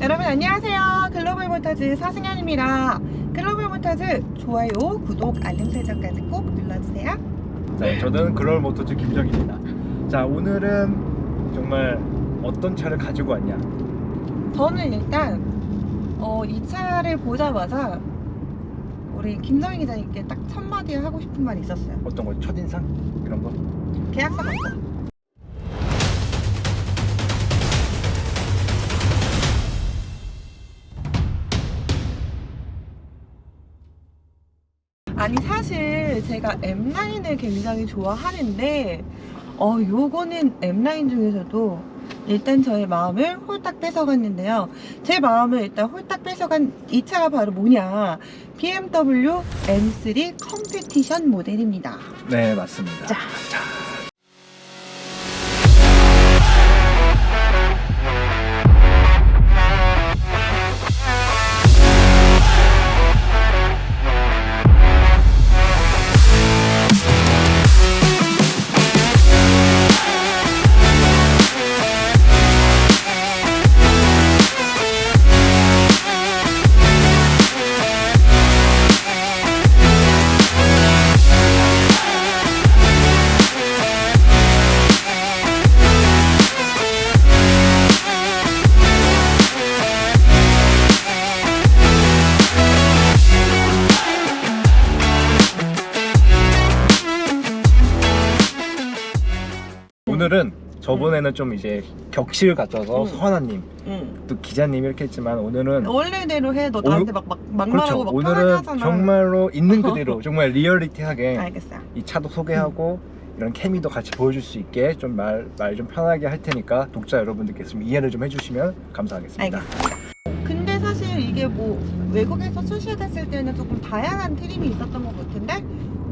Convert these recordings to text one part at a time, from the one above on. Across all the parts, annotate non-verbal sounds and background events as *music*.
여러분 안녕하세요. 글로벌 모터즈 서승현입니다. 글로벌 모터즈 좋아요, 구독, 알림 설정까지 꼭 눌러주세요. 네, 저는 글로벌 모터즈 김정입니다. 자, 오늘은 정말 어떤 차를 가지고 왔냐? 저는 일단 어, 이 차를 보자마자 우리 김성희 기자님께 딱 첫마디 하고 싶은 말이 있었어요. 어떤 거? 첫인상? 이런 거? 계약서 받고. 사실 제가 M9을 굉장히 좋아하는데 어 요거는 M9 중에서도 일단 저의 마음을 홀딱 뺏어갔는데요. 제 마음을 일단 홀딱 뺏어간 이 차가 바로 뭐냐 BMW M3 컴페티션 모델입니다. 네, 맞습니다. 자. 오 저번에는 좀 이제 격식을 갖춰서 음. 서하나님, 응. 또 기자님 이렇게 했지만 오늘은 원래대로 해. 너 나한테 막, 막 그렇죠. 막말하고 막 편하게 오늘은 하잖아. 정말로 있는 *laughs* 그대로 정말 리얼리티하게 알겠어요. 이 차도 소개하고 이런 케미도 같이 보여줄 수 있게 좀 말 말 좀 편하게 할 테니까 독자 여러분들께서 좀 이해를 좀 해주시면 감사하겠습니다. 알겠습니다. 근데 사실 이게 뭐 외국에서 출시됐을 때는 조금 다양한 트림이 있었던 것 같은데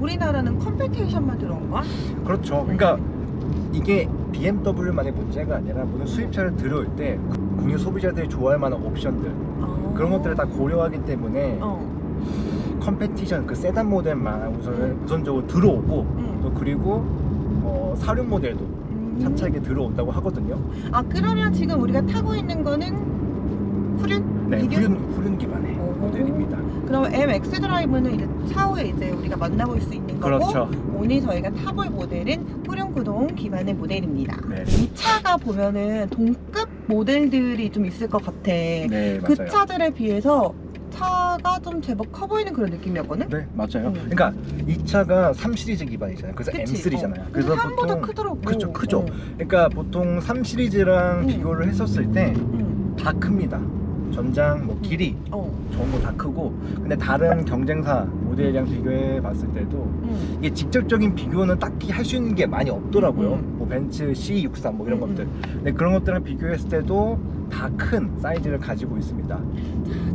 우리나라는 컴페티션만 들어온 거야? 그렇죠. 그러니까 이게 BMW만의 문제가 아니라 모든 수입차를 들어올 때 국내 소비자들이 좋아할 만한 옵션들 어. 그런 것들을 다 고려하기 때문에 어. 컴페티션 그 세단 모델만 우선 우선적으로 들어오고 응. 또 그리고 어, 사륜 모델도 음. 차차게 들어온다고 하거든요. 아 그러면 지금 우리가 타고 있는 거는 후륜? 네? 후륜 후륜 기반의 오. 모델입니다. 그럼 MX 드라이브는 이제 차후에 이제 우리가 만나볼 수 있는 거고 그렇죠. 오늘 저희가 타볼 모델은 후륜 구동 기반의 모델입니다. 네. 이 차가 보면은 동급 모델들이 좀 있을 것 같아. 네, 그 맞아요. 차들에 비해서 차가 좀 제법 커 보이는 그런 느낌이었거든? 네, 맞아요. 음. 그러니까 이 차가 3 시리즈 기반이잖아요. 그래서 그치? M3잖아요. 어. 그래서 보통 크더라고. 그쵸, 크죠. 어. 그러니까 보통 3 시리즈랑 음. 비교를 했었을 때다 응. 큽니다. 전장, 뭐 길이, 어. 전부 다 크고 근데 다른 경쟁사 모델이랑 비교해 봤을 때도 응. 이게 직접적인 비교는 딱히 할 수 있는 게 많이 없더라고요. 음. 뭐 벤츠 C63 뭐 이런 음, 것들. 근데 그런 것들랑 비교했을 때도 다 큰 사이즈를 가지고 있습니다.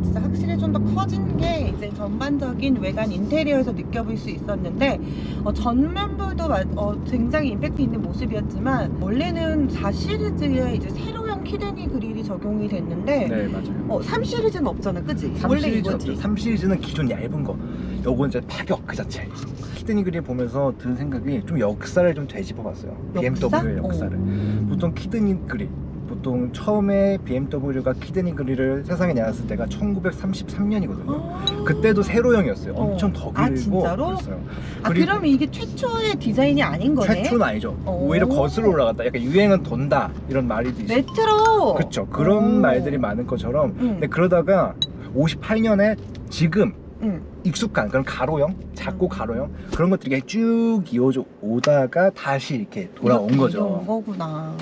진짜 확실히 좀 더 커진 게 이제 전반적인 외관 인테리어에서 느껴볼 수 있었는데 어, 전면부도 마- 어, 굉장히 임팩트 있는 모습이었지만 원래는 4 시리즈에 이제 세로형 키드니 그릴이 적용이 됐는데 네, 맞아요. 어, 3 시리즈는 없잖아, 그지? 3 원래 시리즈 이거지. 없죠. 3 시리즈는 기존 얇은 거. 요건 이제 파격 그 자체. 키드니 그릴 보면서 든 생각이 좀 역사를 좀 되짚어 봤어요. 역사? BMW의 역사를. 보통 키드니 그릴. 보통 처음에 BMW가 키드니 그릴을 세상에 내놨을 때가 1933년이거든요. 아. 그때도 세로형이었어요. 어. 엄청 더 아, 길고 진짜로? 그랬어요. 아, 그리고- 그러면 이게 최초의 디자인이 아닌 거네? 최초는 아니죠. 오. 오히려 거슬러 올라갔다. 약간 유행은 돈다 이런 말이 있어요. 레트로! 그렇죠. 그런 오. 말들이 많은 것처럼. 응. 근데 그러다가 58년에 지금 응. 익숙한 그런 가로형, 작고 음. 가로형 그런 것들이 쭉 이어져 오다가 다시 이렇게 돌아온 이렇게 거죠. 이어온 거구나.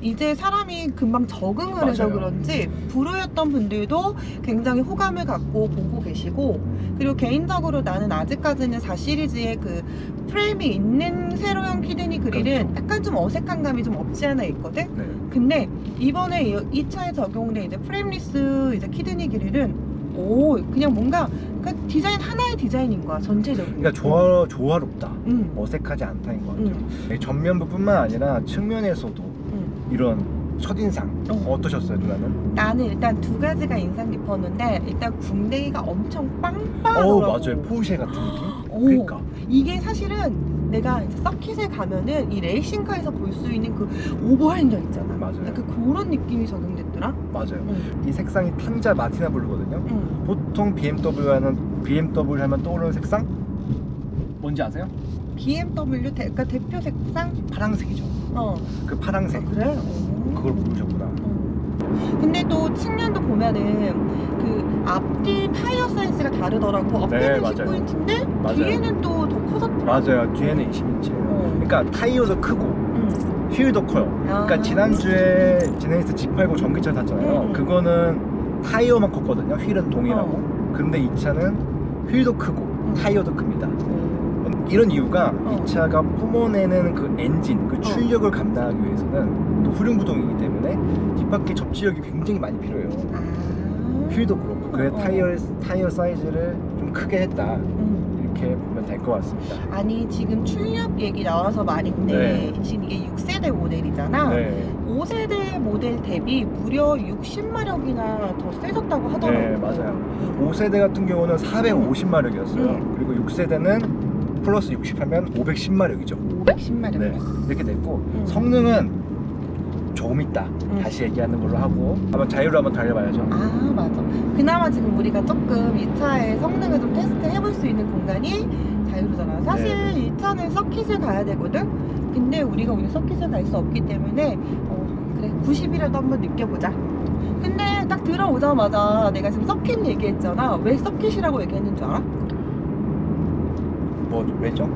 이제 사람이 금방 적응을 해서 맞아요. 그런지 불우였던 분들도 굉장히 호감을 갖고 보고 계시고 그리고 개인적으로 나는 아직까지는 4 시리즈의 그 프레임이 있는 세로형 키드니 그릴은 그렇죠. 약간 좀 어색한 감이 좀 없지 않아 있거든. 네. 근데 이번에 이, 이 차에 적용된 이제 프레임리스 이제 키드니 그릴은 오 그냥 뭔가 그 디자인 하나의 디자인인 거야 전체적으로. 그러니까 조화 조화롭다. 응. 어색하지 않다인 것 같아요. 응. 네, 전면부뿐만 아니라 측면에서도 응. 이런 첫인상 어. 어떠셨어요, 누나는? 나는 일단 두 가지가 인상 깊었는데 일단 궁뎅이가 엄청 빵빵하더라고. 어 맞아요, 포르쉐 같은 느낌. 오, 그러니까 이게 사실은 내가 이제 서킷에 가면은 이 레이싱카에서 볼 수 있는 그 오버핸들 있잖아. 맞아요. 약간 그런 느낌이 적용됐더라고. 있더라. 맞아요. 응. 이 색상이 탕자 마티나 블루거든요. 응. 보통 BMW와는 BMW 하면 떠오르는 색상 뭔지 아세요? BMW 대, 그러니까 대표 색상? 파랑색이죠. 어. 그 아, 파랑색. 그래? 오. 그걸 모르셨구나. 어. 근데 또 측면도 보면은 그 앞뒤 타이어 사이즈가 다르더라고. 네, 앞에는 맞아요. 19인치인데 맞아요. 뒤에는 또 더 커졌더라고. 맞아요. 뒤에는 20인치예요. 어. 그러니까 타이어도 크고 응. 휠도 커요. 그러니까 아. 지난주에 제네시스 G80 전기차 탔잖아요. 음. 그거는 타이어만 컸거든요. 휠은 동일하고. 어. 근데 이 차는 휠도 크고 타이어도 큽니다. 어. 이런 이유가 어. 이 차가 뿜어내는 그 엔진, 그 출력을 감당하기 위해서는 또 후륜구동이기 때문에 뒷바퀴 접지력이 굉장히 많이 필요해요. 아. 휠도 그렇고 그래 어. 타이어 타이어 사이즈를 좀 크게 했다 응. 이렇게 보면 될 것 같습니다. 아니 지금 출력 얘기 나와서 말인데 네. 지금 이게 6세대 모델이잖아. 네, 5세대 모델 대비 무려 60마력이나 더 세졌다고 하더라고. 네 맞아요. 5세대 같은 경우는 450마력이었어요. 음. 그리고 6세대는 플러스 60하면 510마력이죠. 510마력. 네, 이렇게 됐고 음. 성능은 조금 있다. 음. 다시 얘기하는 걸로 하고 한번 자유로 한번 달려봐야죠. 아 맞아. 그나마 지금 우리가 조금 이 차의 성능을 좀 테스트 해볼 수 있는 공간이 자유로잖아. 사실 네. 이 차는 서킷을 가야 되거든. 근데 우리가 오늘 서킷을 갈 수 없기 때문에 어, 그래 90이라도 한번 느껴보자. 근데 딱 들어오자마자 내가 지금 서킷 얘기했잖아. 왜 서킷이라고 얘기했는 줄 알아? 뭐 왜죠?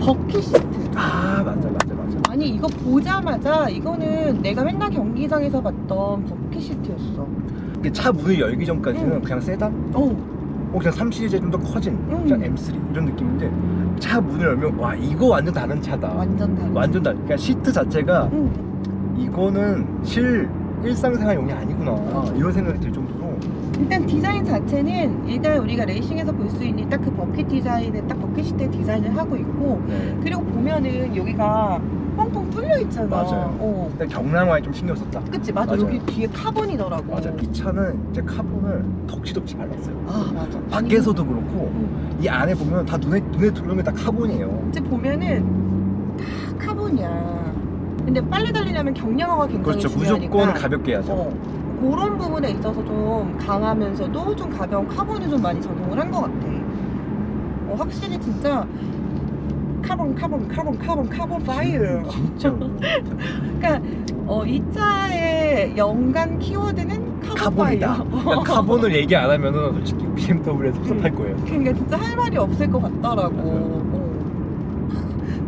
버킷 시트. 아 맞아 맞아 맞아. 아니 이거 보자마자 이거는 내가 맨날 경기장에서 봤던 버킷 시트였어. 이게 차 문을 열기 전까지는 음. 그냥 세단, 어, 어 그냥 3 시리즈 좀 더 커진 음. 그냥 M3 이런 느낌인데 차 문을 열면 와 이거 완전 다른 차다. 완전 다르. 완전 다른. 그러니까 시트 자체가 응. 이거는 실 일상생활용이 아니구나 이런 생각이 들 정도로 일단 디자인 자체는 일단 우리가 레이싱에서 볼 수 있는 딱 그 버킷 디자인을 딱 버킷 시트 디자인을 하고 있고 네. 그리고 보면은 여기가 뻥뻥 뚫려 있잖아. 맞아요. 어. 근데 경량화에 좀 신경 썼다. 그치 맞아 맞아요. 여기 뒤에 카본이더라고. 맞아. 이 차는 이제 카본을 덕지덕지 발랐어요. 아 맞아. 밖에서도 그렇고 응. 이 안에 보면 다 눈에 눈에 들어오는 게다 카본이에요. 이제 보면은 다 카본이야. 근데 빨리 달리려면 경량화가 굉장히 그렇죠. 중요하니까. 무조건 가볍게 해야죠. 어, 그런 부분에 있어서 좀 강하면서도 좀 가벼운 카본을 좀 많이 적용을 한 것 같아. 어, 확실히 진짜 카본, 카본, 카본, 카본, 카본 파이어. 진짜 *laughs* 그러니까 어, 이 차의 연간 키워드는 카본 카본이다. 파이어. 그러니까 *laughs* 카본을 얘기 안 하면은 솔직히 BMW에 섭섭할 거예요. 그러니까 진짜 할 말이 없을 것 같더라고.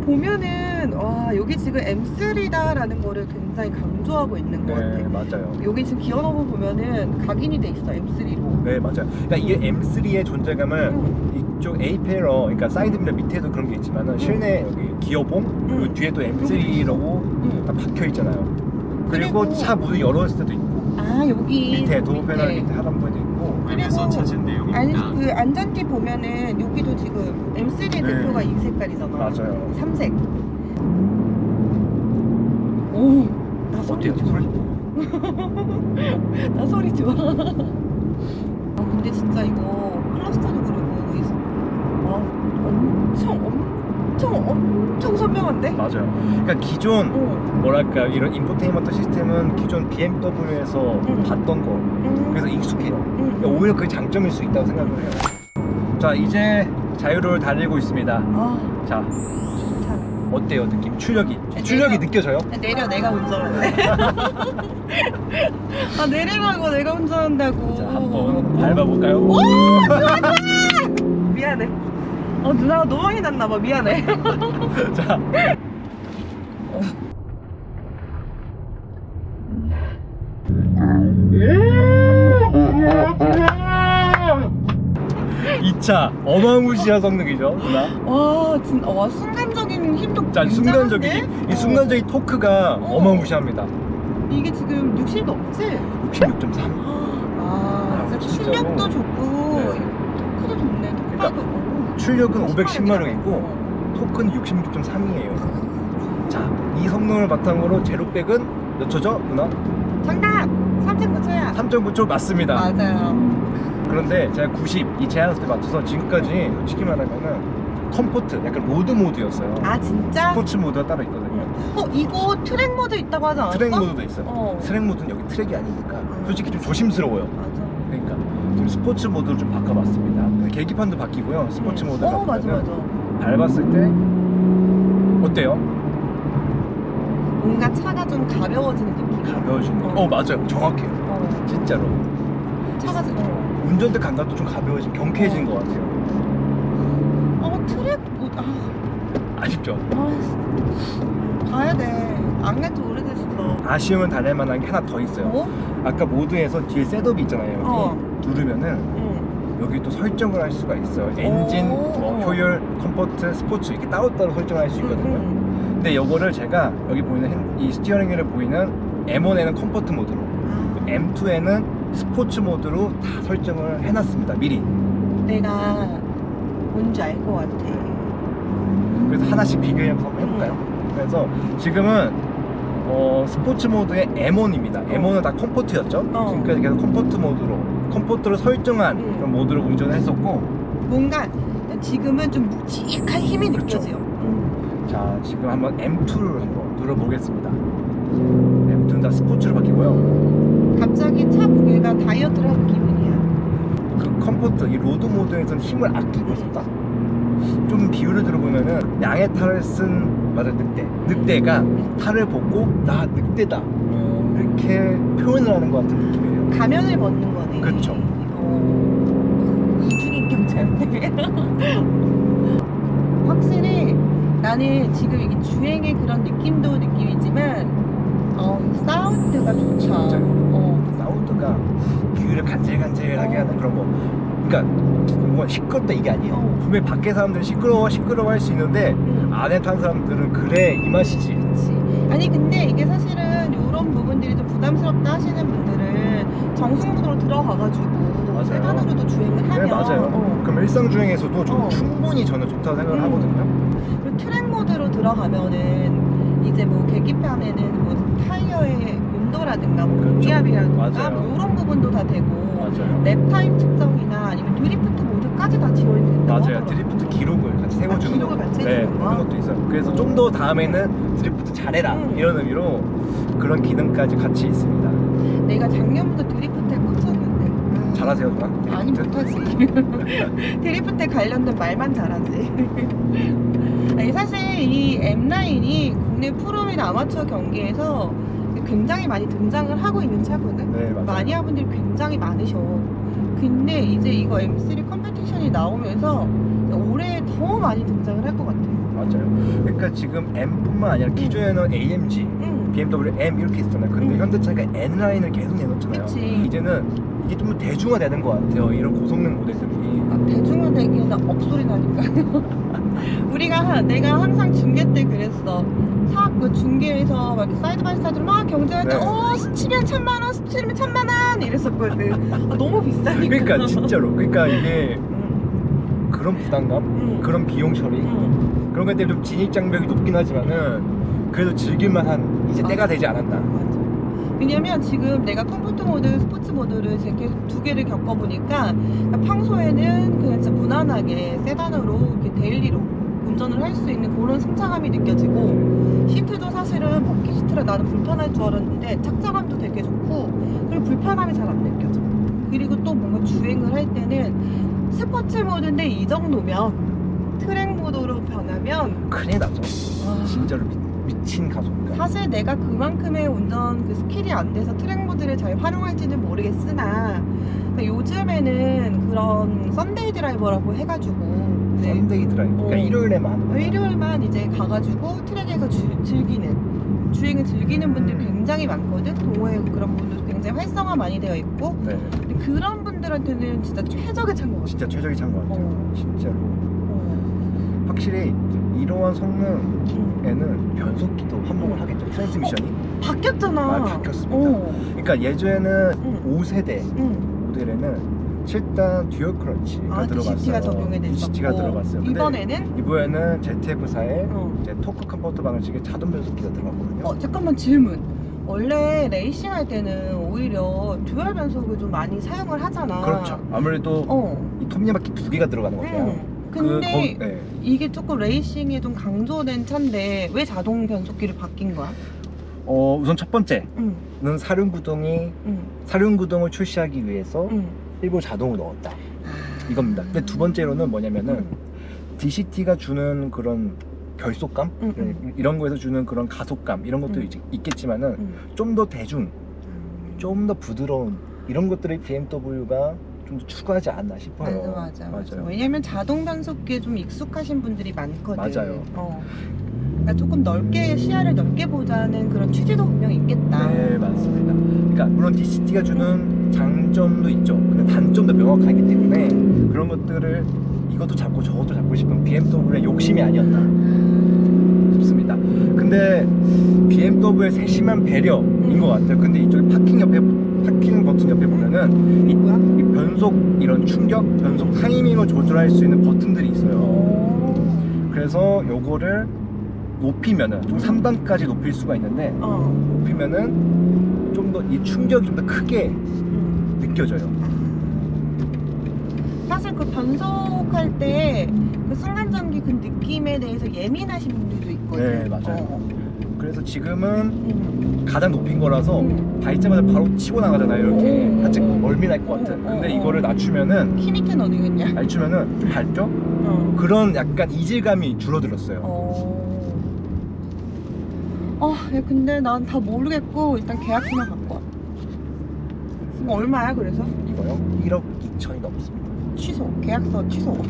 어. 보면은 와 여기 지금 M3다라는 거를 굉장히 강조하고 있는 것 네 같아. 맞아요. 여기 지금 기어 너브 보면은 각인이 돼 있어 M3로. 네 맞아요. 그러니까 이 M3의 존재감을 응. 이쪽 A페러 그러니까 사이드미러 밑에도 그런 게 있지만은 실내 여기 기어봉 그리고 응. 뒤에 또 M3라고 응. 다 박혀 있잖아요. 그리고, 그리고- 차 문을 열었을 때도 있고 아 여기 밑에 도어 패널 밑에. 밑에 하단부에 웹에서 찾은 내용입니다. 아니 그 안전띠 보면은 여기도 지금 M3의 네. 대표가 이 색깔이잖아. 맞아요. 삼색. 오, 나 소리? 좋아. 소리? *laughs* 나 소리 좋아. 아 근데 진짜 이거 클러스터도 그러고 이- 와 엄청 엄청 엄청 선명한데? 맞아요. 그러니까 기존 어. 뭐랄까 이런 인포테인먼트 시스템은 기존 BMW에서 응. 봤던 거 음, 그래서 익숙해요. 음. 그러니까 오히려 그게 장점일 수 있다고 생각을 해요. 자 이제 자유로를 달리고 있습니다. 아 자 좋다. 어때요 느낌? 출력이 네, 출력이 내려. 느껴져요? 내려 내가 운전할래. *laughs* 아 내리라고 내가 운전한다고. 자 한번 밟아볼까요? 오. 미안해. 어 누나가 너무 많이 났나 봐 미안해. *laughs* 자 이 차 어마무시한 성능이죠 누나 와 진짜 와 순간적인 힘도 자 순간적인? 이 순간적인 토크가 어. 어. 마무시합니다 어, 이게 지금 60 넘지? 66.3 아 아, 진짜 진짜로? 출력도 좋고 네. 토크도 좋네 토크도 오, 출력은 510마력이라고. 510마력이고 토크는 66.3이에요 자 이 성능을 바탕으로 제로백은 몇 초죠 누나? 정답 3.9초야 3.9초 맞습니다 맞아요 그런데 제가 90 이 제한 속도에 맞춰서 지금까지 솔직히 말하면은 컴포트 약간 로드 모드였어요. 아 진짜? 스포츠 모드가 따로 있거든요. 어 이거 트랙 모드 있다고 하지 않았어? 트랙 모드도 있어요. 어 트랙 모드는 여기 트랙이 아니니까 솔직히 좀 조심스러워요. 맞아 그러니까 지금 스포츠 모드로 좀 바꿔봤습니다. 근데 계기판도 바뀌고요. 스포츠 응. 모드 어 맞아 바꾸면 맞아 밟았을 때 어때요? 뭔가 차가 좀 가벼워지는 느낌 가벼워지는. 어. 어 맞아요. 정확해요. 어 진짜로. 차가 좀 어. 운전대 감각도 좀 가벼워진, 경쾌해진 어. 것 같아요. 어 트랙 모드 아, 아쉽죠? 아 가야 돼안 간지 오래됐어 아쉬움은 다낼 만한 게 하나 더 있어요. 어? 아까 모드에서 뒤에 셋업이 있잖아요. 여기 어. 누르면은 응 여기 또 설정을 할 수가 있어요. 엔진, 오. 뭐 효율, 컴포트, 스포츠 이렇게 따로따로 설정할 수 있거든요. 응, 근데 이거를 제가 여기 보이는 핸- 이 스티어링 휠에 보이는 M1에는 컴포트 모드로, 응. 아, M2에는 스포츠 모드로 다 설정을 해놨습니다. 미리. 내가 뭔지 알 것 같아 그래서 하나씩 비교해서 한번 해볼까요? 그래서 지금은 어, 스포츠 모드의 M1입니다. M1은 다 컴포트였죠. 어. 지금까지 계속 컴포트 모드로, 컴포트를 설정한 음. 그런 모드로 운전을 했었고, 뭔가 지금은 좀 묵직한 힘이 그렇죠. 느껴져요 응. 자 지금 한번 M2를 한번 눌러보겠습니다. M2는 다 스포츠로 바뀌고요. 갑자기 차 무게가 다이어트를 하는 기분이야 그 컴포트 이 로드 모드에서는 힘을 아끼고 있었다. 좀 비유를 들어보면은 양의 탈을 쓴 맞아 늑대 늑대가 탈을 벗고 나 늑대다 이렇게 표현을 하는 것 같은 느낌이에요. 가면을 벗는 그쵸. 어, 이중인격 자네 *laughs* 확실히 나는 지금 이게 주행의 그런 느낌도 느낌이지만 어, 이 사운드가 진짜요? 어. 사운드가 귀를 간질간질하게 어. 하는 그런 거. 그러니까 뭔가 시끄럽다 이게 아니에요. 어. 분명히 밖에 사람들은 시끄러워 시끄러워 할 수 있는데 응. 안에 탄 사람들은 그래 이 맛이지. 그치. 아니 근데 이게 사실은 이런 부분들이 좀 부담스럽다 하시는 분 정승문으로 들어가가지고 맞아요. 세단으로도 주행을 하면 네 맞아요. 어. 그럼 일상 주행에서도 좀 어. 충분히 저는 좋다고 생각을 음. 하거든요. 그리고 트랙 모드로 들어가면은 이제 뭐 계기판에는 뭐 타이어의 온도라든가 뭐 그렇죠. 공기압이라든가. 뭐 이런 부분도 다 되고 맞아요. 랩타임 측정이나 아니면 드리프트 모드까지 다 지원이 된다고 맞아요. 하더라고요. 드리프트 기록을 같이 세워주는 기록을 거. 같이 네, 해주는 그런? 것도 있어요. 그래서 좀더 다음에는 드리프트 잘해라 음. 이런 의미로 그런 기능까지 같이 있습니다. 내가 작년부터 드리프트에 꽂혔는데 아, 잘하세요, 누나? 아니 드리프트? 못하지 *laughs* 드리프트에 관련된 말만 잘하지 *laughs* 아니 사실 이 M9이 국내 프로및 아마추어 경기에서 굉장히 많이 등장을 하고 있는 차거든 네, 맞아요. 마니아분들이 굉장히 많으셔 근데 이제 이거 M3 컴페티션이 나오면서 더 많이 등장을 할 것 같아 맞아요. 그러니까 지금 M뿐만 아니라 기존에는 AMG, 응 BMW M 이렇게 있었잖아요. 근데 음. 현대차가 N 라인을 계속 내놓잖아요. 그치 이제는 이게 좀더 대중화되는 것 같아요. 이런 고성능 모델들이. 아, 대중화되기에는 억소리 나니까 *laughs* 우리가 하- 내가 항상 중계 때 그랬어 사그 중계에서 막 사이드 바이 사이드로 막 경쟁할 때 네. 어 스치면 천만 원 스치면 천만 원 이랬었거든 아, 너무 비싸니까 그러니까 진짜로. 그러니까 이게 응, 그런 부담감, 응, 그런 비용 처리 응. 그런 것 때문에 좀 진입 장벽이 높긴 하지만은 그래도 즐길만한 이제 아. 때가 되지 않았나. 맞아. 왜냐면 지금 내가 컴포트 모드, 스포츠 모드를 계속 두 개를 겪어보니까 평소에는 그냥 진짜 무난하게 세단으로 이렇게 데일리로 운전을 할 수 있는 그런 승차감이 느껴지고 시트도 사실은 버킷 시트라 나는 불편할 줄 알았는데 착장감도 되게 좋고 그리고 불편함이 잘 안 느껴져 그리고 또 뭔가 주행을 할 때는 스포츠 모드인데 이 정도면 트랙 모드로 변하면 큰일 나죠. 와, 진짜로 미, 미친 가속감. 사실 내가 그만큼의 운전 그 스킬이 안 돼서 트랙 모드를 잘 활용할지는 모르겠으나 그러니까 요즘에는 그런 썬데이 드라이버라고 해가지고 네. 썬데이 드라이브. 그러니까 어. 일요일에만. 일요일만 이제 가가지고 트랙에서 주- 즐기는 주행을 즐기는 분들이 음. 굉장히 많거든 동호회 그런 분들도 굉장히 활성화 많이 되어 있고 네. 그런 분들한테는 진짜 최적의 차인 것 같아 진짜 최적의 차인 것 같아요. 어. 진짜로. 어. 확실히 이러한 성능에는 음. 변속기도 환목을 하겠죠. 트랜스미션이. 바뀌었잖아 아, 바뀌었습니다. 어. 그러니까 예전에는 응. 5세대 응. 모델에는 7단 듀얼 크런치가 아, 들어갔어요. DCT가 적용이 DCT가 들어갔어요. 근데 이번에는 이번에는 ZF4에 어. 이제 토크 컴포트 방식의 자동 변속기가 들어갔거든요. 어 잠깐만 질문. 원래 레이싱 할 때는 오히려 듀얼 변속을 좀 많이 사용을 하잖아. 그렇죠. 아무래도 어. 이 톱니바퀴 두 개가 들어가는 거죠. 응. 근데 그, 거, 네. 이게 조금 레이싱에 좀 강조된 차인데 왜 자동 변속기를 바뀐 거야? 어, 우선 첫 번째는 응, 사륜구동이 응, 사륜구동을 출시하기 위해서 응. 일부 자동을 넣었다. 이겁니다. 근데 두 번째로는 뭐냐면은 응. DCT가 주는 그런 결속감 응, 응. 이런 거에서 주는 그런 가속감 이런 것도 응. 이제 있겠지만은 응. 좀더 대중, 좀 더 부드러운 이런 것들을 BMW가 좀 더 추구하지 않나 싶어요. 맞아, 맞아, 맞아. 맞아요. 왜냐면 자동 변속기에 좀 익숙하신 분들이 많거든. 맞아요. 어. 그러니까 조금 넓게 시야를 넓게 보자는 그런 취지도 분명 있겠다. 네 맞습니다. 그러니까 물론 DCT가 주는 장점도 있죠. 근데 단점도 명확하기 때문에 그런 것들을 이것도 잡고 저것도 잡고 싶은 BMW의 욕심이 아니었나 싶습니다. 근데 BMW의 세심한 배려인 것 같아요. 근데 이쪽 파킹 옆에 파킹 버튼 옆에 보면은 이? 이 변속 이런 충격, 변속 타이밍을 조절할 수 있는 버튼들이 있어요. 오. 그래서 요거를 높이면은 좀 3단까지 높일 수가 있는데 어. 높이면은 좀 더 이 충격이 좀 더 크게 음. 느껴져요. 사실 그 변속할 때 그 순간전기 그 느낌에 대해서 예민하신 분들도 있거든. 네, 맞아요. 어. 그래서 지금은 음. 가장 높인 거라서 음. 밟자마자 바로 치고 나가잖아요. 이렇게 오. 살짝 멀미 날 것 같은. 근데 이거를 낮추면은 키 밑엔 어디 있냐? 낮추면은 좀 밟죠? 어. 그런 약간 이질감이 줄어들었어요. 어. 아, 야, 근데 난 다 모르겠고 일단 계약서만 갖고 와. 이거 얼마야 그래서? 이거요? 1억 2천이 넘습니다. 취소. 계약서 취소. *laughs*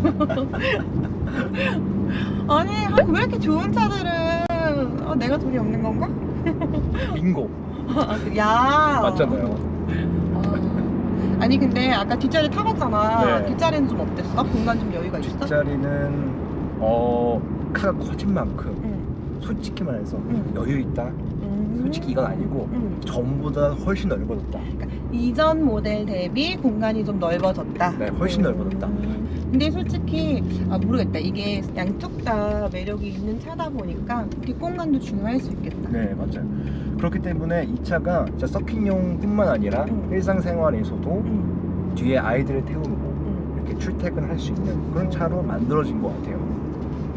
아니, 아, 왜 이렇게 좋은 차들은 아, 내가 돈이 없는 건가? *laughs* 아, *laughs* 야. 맞잖아요. 아. 아니 근데 아까 뒷자리 타봤잖아. 네. 뒷자리는 좀 어땠어? 공간 좀 여유가 있어? 뒷자리는 어 카가 커진 만큼 응. 솔직히 말해서 응. 여유 있다. 음. 솔직히 이건 아니고 응. 전보다 훨씬 넓어졌다. 이전 모델 대비 공간이 좀 넓어졌다. 네, 훨씬 넓어졌다. 음. 근데 솔직히 아 모르겠다. 이게 양쪽 다 매력이 있는 차다 보니까 뒷공간도 중요할 수 있겠다. 네 맞아요. 그렇기 때문에 이 차가 진짜 서핑용뿐만 아니라 음. 일상생활에서도 응. 뒤에 아이들을 태우고 응. 이렇게 출퇴근할 수 있는 그런 차로 만들어진 것 같아요.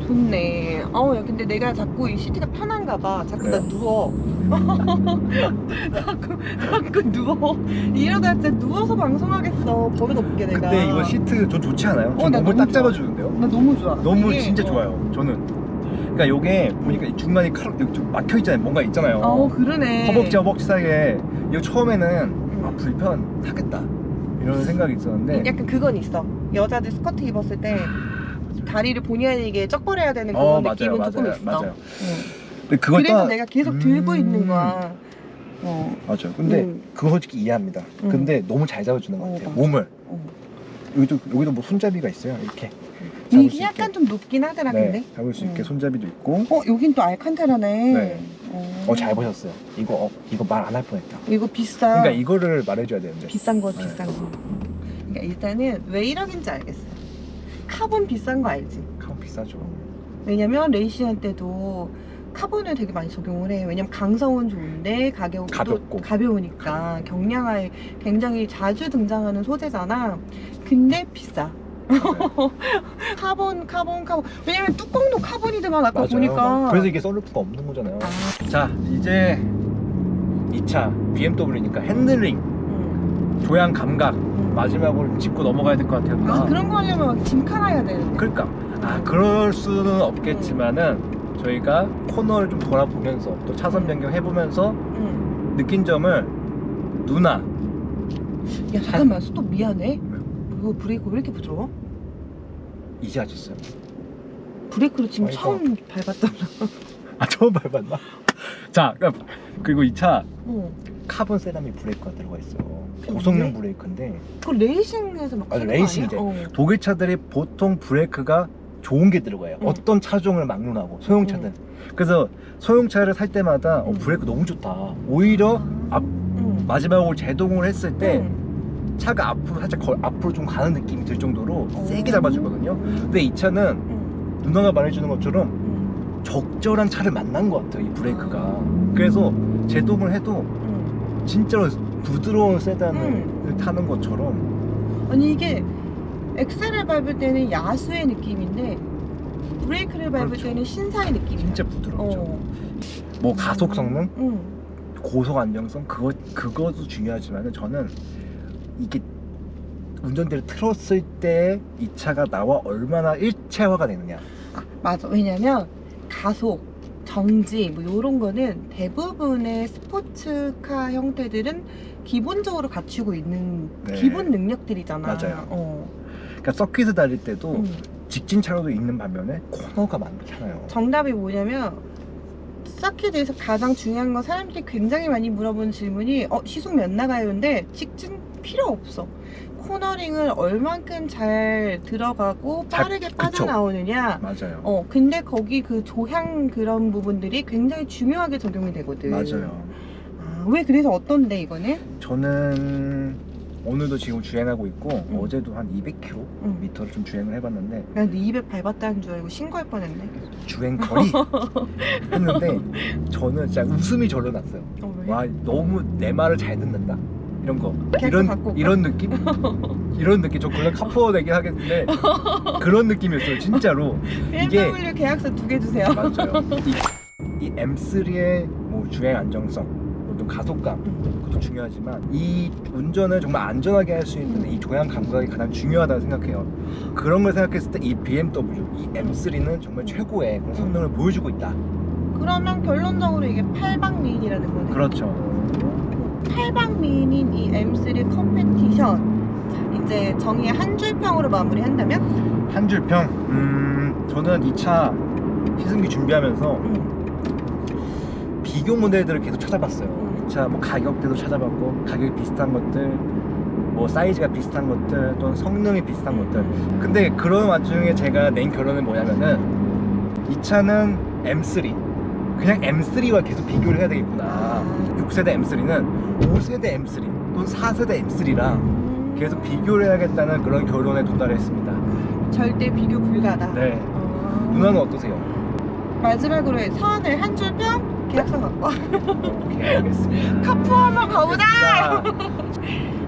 좋네. 어우, 야, 근데 내가 자꾸 이 시트가 편한가 봐. 자꾸 나 그래요? 누워. *laughs* 자꾸, 자꾸 누워. 이러다 진짜 누워서 방송하겠어. 버릇 없게 내가. 근데 이거 시트 좀 좋지 않아요? 어, 좀나 몸을 너무 딱 좋아. 잡아주는데요? 나 너무 좋아. 너무 이게, 진짜 어. 좋아요. 저는. 그러니까 요게 보니까 이 중간에 칼 여기 좀 막혀 있잖아요. 뭔가 있잖아요. 어, 그러네. 허벅지 허벅지 사이에 이거 처음에는 응. 아 불편하겠다 이런 생각이 있었는데 약간 그건 있어. 여자들 스커트 입었을 때 다리를 본의 아니게 쩍벌해야 되는 그런 어 느낌은 맞아요 조금 맞아요 있어. 맞아요. 응. 근데 그걸 그래서 딱- 내가 계속 들고 음. 있는 거야. 어. 맞아요. 근데 음. 그거 솔직히 이해합니다. 음. 근데 너무 잘 잡아주는 것 어, 같아요. 맞아. 몸을 어. 여기도 여기도 뭐 손잡이가 있어요. 이렇게 잡을 수 이게 약간 있게. 좀 높긴 하더라, 네, 근데. 잡을 수 있게 음. 손잡이도 있고. 어, 여긴 또 알칸테라네. 네. 어, 어 잘 보셨어요. 이거 어, 이거 말 안 할 뻔했다. 이거 비싸. 그러니까 이거를 말해줘야 되는데. 비싼 거, 네. 비싼 거. 그러니까 일단은 왜 1억인지 알겠어. 카본 비싼 거 알지? 가면 비싸죠. 왜냐면 레이싱할 때도 카본을 되게 많이 적용을 해. 왜냐면 강성은 좋은데 가격도 가볍고. 가벼우니까 경량화에 굉장히 자주 등장하는 소재잖아. 근데 비싸. *laughs* 카본, 카본, 카본. 왜냐면 뚜껑도 카본이더만 아까 맞아요. 보니까. 그래서 이게 썬루프가 없는 거잖아요. 아, 자 이제 이차 BMW니까 핸들링, 음, 조향 감각 음. 마지막으로 짚고 넘어가야 될 것 같아요. 누나. 아 그런 거 하려면 막 짐칸해야 되는데. 그러니까 아 그럴 수는 없겠지만은 저희가 코너를 좀 돌아보면서 또 차선 변경 해보면서 응. 느낀 점을 누나 야 잠깐만 또 미안해. 이거 브레이크 왜 이렇게 부드러워? 이제 하셨어요? 브레이크로 지금 아이고. 처음 밟았잖아. 아 처음 밟았나? 자 그러니까 그리고 이 차 어. 카본 세라믹 브레이크가 들어가 있어요. 고성능? 브레이크인데 그 레이싱에서 막 맞아, 쓰는 거 레이싱 아니야? 이제. 어. 독일 차들이 보통 브레이크가 좋은 게 들어가요. 응. 어떤 차종을 막론하고 소형차든. 그래서 소형차를 살 때마다 어, 응. 브레이크 너무 좋다. 오히려 앞 응. 마지막으로 제동을 했을 때 응. 차가 앞으로 살짝 거- 앞으로 좀 가는 느낌이 들 정도로 어. 세게 잡아주거든요. 근데 이 차는 응. 누나가 말해주는 것처럼 응. 적절한 차를 만난 것 같아요. 이 브레이크가. 그래서 제동을 해도 응. 진짜로 부드러운 세단을 음. 타는 것처럼 아니 이게 엑셀을 밟을 때는 야수의 느낌인데 브레이크를 밟을 그렇죠. 때는 신사의 느낌이야. 진짜 부드럽죠. 어. 뭐 가속 성능, 응. 고속 안정성 그거 그것도 중요하지만은 저는 이게 운전대를 틀었을 때 이 차가 나와 얼마나 일체화가 되느냐. 아, 맞아. 왜냐면 가속, 정지 뭐 이런 거는 대부분의 스포츠카 형태들은 기본적으로 갖추고 있는 네. 기본 능력들이잖아. 맞아요. 어. 그러니까 서킷을 달릴 때도 음. 직진 차로도 있는 반면에 코너가 많잖아요. 정답이 뭐냐면 서킷에서 가장 중요한 건 사람들이 굉장히 많이 물어보는 질문이 어 시속 몇 나가요인데 직진 필요 없어. 코너링을 얼만큼 잘 들어가고 잘- 빠르게 그쵸. 빠져나오느냐. 맞아요. 어 근데 거기 그 조향 그런 부분들이 굉장히 중요하게 적용이 되거든. 맞아요. 아, 왜 그래서 어떤데 이거는? 저는 오늘도 지금 주행하고 있고 음. 어제도 한 200km 응. 미터를 좀 주행을 해봤는데 난200 밟았다는 줄 알고 신고할 뻔했네. 주행 거리 *laughs* 했는데 저는 진짜 웃음이 절로 났어요. 어, 왜? 와 너무 내 말을 잘 듣는다 이런 거. 이런? 이런 느낌? *laughs* 이런 느낌? 저 물론 카푸어 되긴 하겠는데 *laughs* 그런 느낌이었어요 진짜로. 이게- BMW 계약서 두 개 주세요. 맞아요. *laughs* 이, 이 M3의 뭐 주행 안정성 또 가속감 그것도 중요하지만 이 운전을 정말 안전하게 할 수 있는 이 조향 감각이 가장 중요하다고 생각해요. 그런 걸 생각했을 때 이 BMW 이 M3는 정말 최고의 그런 성능을 보여주고 있다. 그러면 결론적으로 이게 8방 미인이라는 거네. 그렇죠 8방 미인인 이 M3 컴페티션 자, 이제 정의의 한 줄평으로 마무리한다면 한 줄평 음 저는 이 차 시승기 준비하면서 음, 비교 모델들을 계속 찾아봤어요. 음. 이차 뭐 가격대도 찾아봤고 가격이 비슷한 것들, 뭐 사이즈가 비슷한 것들, 또는 성능이 비슷한 것들. 근데 그런 와중에 제가 낸 결론은 뭐냐면은 이 차는 M3, 그냥 M3와 계속 비교를 해야 되겠구나. 6세대 M3는 5세대 M3 또는 4세대 M3랑 음, 계속 비교를 해야겠다는 그런 결론에 도달했습니다. 절대 비교 불가다. 네. 어, 누나는 어떠세요? 마지막으로 서한을 한 줄 평 계약서 갖고 와. 오케이 알겠습니다. *laughs* 카푸 한번 가보자. 자,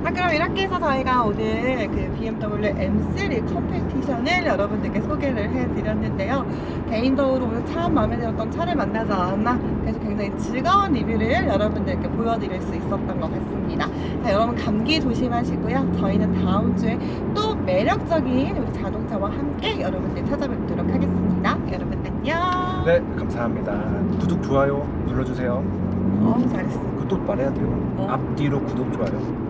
아 그럼 이렇게 해서 저희가 오늘 그 BMW M3 컴페티션을 여러분들께 소개를 해드렸는데요. 개인적으로 오늘 참 마음에 들었던 차를 만나지 않았나 그래서 굉장히 즐거운 리뷰를 여러분들께 보여드릴 수 있었던 것 같습니다. 자 여러분 감기 조심하시고요. 저희는 다음 주에 또 매력적인 우리 자동차와 함께 여러분들 찾아뵙도록 하겠습니다. 여러분 안녕. 네 감사합니다. 구독 좋아요 눌러주세요. 어 잘했어. 그것도 말해야 돼요. 어. 앞뒤로 구독 좋아요.